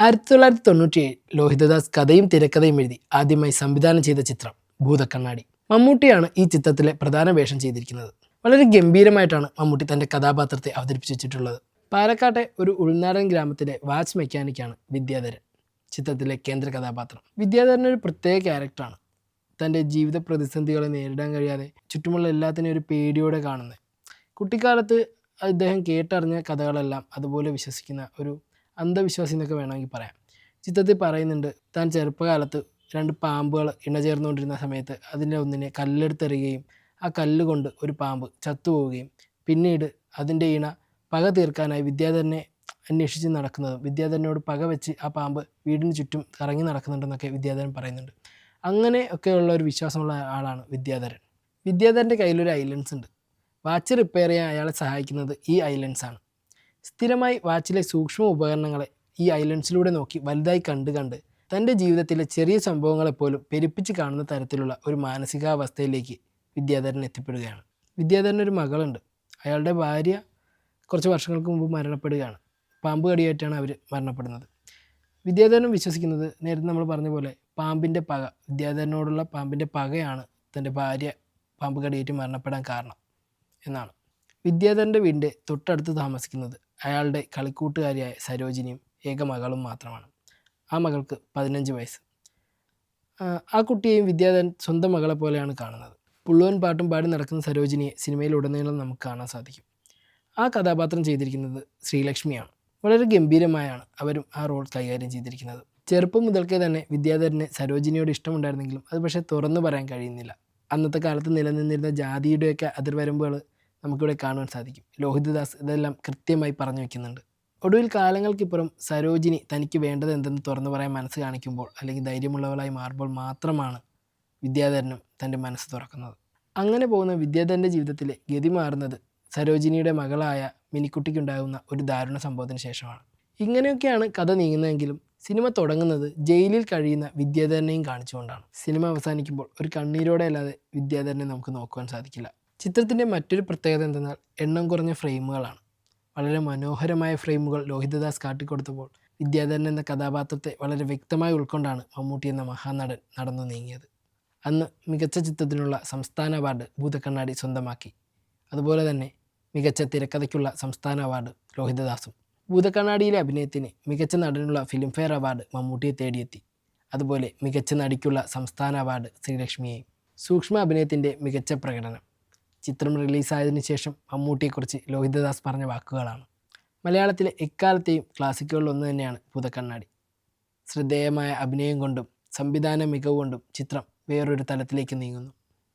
ആയിരത്തി തൊള്ളായിരത്തി തൊണ്ണൂറ്റിയേഴ് ലോഹിതദാസ് കഥയും തിരക്കഥയും എഴുതി ആദ്യമായി സംവിധാനം ചെയ്ത ചിത്രം ഭൂതക്കണ്ണാടി. മമ്മൂട്ടിയാണ് ഈ ചിത്രത്തിലെ പ്രധാന വേഷം ചെയ്തിരിക്കുന്നത്. വളരെ ഗംഭീരമായിട്ടാണ് മമ്മൂട്ടി തന്റെ കഥാപാത്രത്തെ അവതരിപ്പിച്ച് വെച്ചിട്ടുള്ളത്. പാലക്കാട്ടെ ഒരു ഉൾനാടൻ ഗ്രാമത്തിലെ വാച്ച് മെക്കാനിക്കാണ് വിദ്യാധരൻ. ചിത്രത്തിലെ കേന്ദ്ര കഥാപാത്രം. വിദ്യാധരൻ ഒരു പ്രത്യേക ക്യാരക്ടറാണ്. തന്റെ ജീവിത പ്രതിസന്ധികളെ നേരിടാൻ കഴിയാതെ ചുറ്റുമുള്ള എല്ലാത്തിനെയും ഒരു പേടിയോടെ കാണുന്നത്. കുട്ടിക്കാലത്ത് അദ്ദേഹം കേട്ടറിഞ്ഞ കഥകളെല്ലാം അതുപോലെ വിശ്വസിക്കുന്ന ഒരു അന്ധവിശ്വാസി എന്നൊക്കെ വേണമെങ്കിൽ പറയാം. ചിത്രത്തിൽ പറയുന്നുണ്ട് താൻ ചെറുപ്പകാലത്ത് രണ്ട് പാമ്പുകൾ ഇണചേർന്നുകൊണ്ടിരുന്ന സമയത്ത് അതിന്റെ ഒന്നിനെ കല്ലെടുത്തെറിയുകയും ആ കല്ല് കൊണ്ട് ഒരു പാമ്പ് ചത്തുപോവുകയും പിന്നീട് അതിന്റെ ഇണ പക തീർക്കാനായി വിദ്യാധരനെ അന്വേഷിച്ച് നടക്കുന്നതും വിദ്യാധരനോട് പക വെച്ച് ആ പാമ്പ് വീടിന് ചുറ്റും കറങ്ങി നടക്കുന്നുണ്ടെന്നൊക്കെ വിദ്യാധരൻ പറയുന്നുണ്ട്. അങ്ങനെ ഒക്കെയുള്ള ഒരു വിശ്വാസമുള്ള ആളാണ് വിദ്യാധരൻ. വിദ്യാധരന്റെ കയ്യിലൊരു ഐലൻസ് ഉണ്ട്. വാച്ച് റിപ്പയർ ചെയ്യാൻ അയാളെ സഹായിക്കുന്നത് ഈ ഐലൻസ് ആണ്. സ്ഥിരമായി വാച്ചിലെ സൂക്ഷ്മ ഉപകരണങ്ങളെ ഈ ഐലൻഡ്സിലൂടെ നോക്കി വലുതായി കണ്ട് കണ്ട് തന്റെ ജീവിതത്തിലെ ചെറിയ സംഭവങ്ങളെപ്പോലും പെരുപ്പിച്ച് കാണുന്ന തരത്തിലുള്ള ഒരു മാനസികാവസ്ഥയിലേക്ക് വിദ്യാധരൻ എത്തിപ്പെടുകയാണ്. വിദ്യാധരൻ ഒരു മകളുണ്ട്. അയാളുടെ ഭാര്യ കുറച്ച് വർഷങ്ങൾക്ക് മുമ്പ് മരണപ്പെടുകയാണ്. പാമ്പ് കടിയായിട്ടാണ് അവർ മരണപ്പെടുന്നത്. വിദ്യാധരൻ വിശ്വസിക്കുന്നത് നേരത്തെ നമ്മൾ പറഞ്ഞ പോലെ പാമ്പിന്റെ പക വിദ്യാധരനോടുള്ള പാമ്പിന്റെ പകയാണ് തന്റെ ഭാര്യ പാമ്പ് കടിയേറ്റ് മരണപ്പെടാൻ കാരണം എന്നാണ്. വിദ്യാധരന്റെ വീടിന്റെ തൊട്ടടുത്ത് താമസിക്കുന്നത് അയാളുടെ കളിക്കൂട്ടുകാരിയായ സരോജിനിയും ഏക മകളും മാത്രമാണ്. ആ മകൾക്ക് പതിനഞ്ച് വയസ്സ്. ആ കുട്ടിയെയും വിദ്യാധരൻ സ്വന്തം മകളെ പോലെയാണ് കാണുന്നത്. പുള്ളുവൻ പാട്ടും പാടി നടക്കുന്ന സരോജിനിയെ സിനിമയിലുടനീളം നമുക്ക് കാണാൻ സാധിക്കും. ആ കഥാപാത്രം ചെയ്തിരിക്കുന്നത് ശ്രീലക്ഷ്മിയാണ്. വളരെ ഗംഭീരമായാണ് അവരും ആ റോൾ കൈകാര്യം ചെയ്തിരിക്കുന്നത്. ചെറുപ്പം മുതൽക്കേ തന്നെ വിദ്യാധരന് സരോജിനിയോട് ഇഷ്ടമുണ്ടായിരുന്നെങ്കിലും അത് പക്ഷേ തുറന്നു പറയാൻ കഴിയുന്നില്ല. അന്നത്തെ കാലത്ത് നിലനിന്നിരുന്ന ജാതിയുടെയൊക്കെ അതിർവരമ്പുകൾ നമുക്കിവിടെ കാണുവാൻ സാധിക്കും. ലോഹിതദാസ് ഇതെല്ലാം കൃത്യമായി പറഞ്ഞു വയ്ക്കുന്നുണ്ട് ഒടുവിൽ കാലങ്ങൾക്കിപ്പുറം സരോജിനി തനിക്ക് വേണ്ടത് എന്തെന്ന് തുറന്നു പറയാൻ മനസ്സ് കാണിക്കുമ്പോൾ അല്ലെങ്കിൽ ധൈര്യമുള്ളവളായി മാറുമ്പോൾ മാത്രമാണ് വിദ്യാധരനും തന്റെ മനസ്സ് തുറക്കുന്നത്. അങ്ങനെ പോകുന്ന വിദ്യാധരന്റെ ജീവിതത്തിലെ ഗതി മാറുന്നത് സരോജിനിയുടെ മകളായ മിനിക്കുട്ടിക്കുണ്ടാകുന്ന ഒരു ദാരുണ സംഭവത്തിന് ശേഷമാണ്. ഇങ്ങനെയൊക്കെയാണ് കഥ നീങ്ങുന്നതെങ്കിലും സിനിമ തുടങ്ങുന്നത് ജയിലിൽ കഴിയുന്ന വിദ്യാധരനെയും കാണിച്ചുകൊണ്ടാണ്. സിനിമ അവസാനിക്കുമ്പോൾ ഒരു കണ്ണീരോടെ അല്ലാതെ വിദ്യാധരനെ നമുക്ക് നോക്കുവാൻ സാധിക്കില്ല. ചിത്രത്തിന്റെ മറ്റൊരു പ്രത്യേകത എന്തെന്നാൽ എണ്ണം കുറഞ്ഞ ഫ്രെയിമുകളാണ്. വളരെ മനോഹരമായ ഫ്രെയിമുകൾ ലോഹിതദാസ് കാട്ടിക്കൊടുത്തപ്പോൾ വിദ്യാധരൻ എന്ന കഥാപാത്രത്തെ വളരെ വ്യക്തമായി ഉൾക്കൊണ്ടാണ് മമ്മൂട്ടി എന്ന മഹാനടൻ നടന്നു നീങ്ങിയത്. അന്ന് മികച്ച ചിത്രത്തിനുള്ള സംസ്ഥാന അവാർഡ് ഭൂതക്കണ്ണാടി സ്വന്തമാക്കി. അതുപോലെ തന്നെ മികച്ച തിരക്കഥയ്ക്കുള്ള സംസ്ഥാന അവാർഡ് ലോഹിതദാസും. ഭൂതക്കണ്ണാടിയിലെ അഭിനയത്തിന് മികച്ച നടനുള്ള ഫിലിംഫെയർ അവാർഡ് മമ്മൂട്ടിയെ തേടിയെത്തി. അതുപോലെ മികച്ച നടിക്കുള്ള സംസ്ഥാന അവാർഡ് ശ്രീലക്ഷ്മിയെയും. സൂക്ഷ്മ അഭിനയത്തിന്റെ മികച്ച പ്രകടനം. ചിത്രം റിലീസായതിനു ശേഷം മമ്മൂട്ടിയെക്കുറിച്ച് ലോഹിതദാസ് പറഞ്ഞ വാക്കുകളാണ്. മലയാളത്തിലെ എക്കാലത്തെയും ക്ലാസിക്കുകളിൽ ഒന്ന് തന്നെയാണ് ഭൂതക്കണ്ണാടി. ശ്രദ്ധേയമായ അഭിനയം കൊണ്ടും സംവിധാന മികവ് കൊണ്ടും ചിത്രം വേറൊരു തലത്തിലേക്ക് നീങ്ങുന്നു.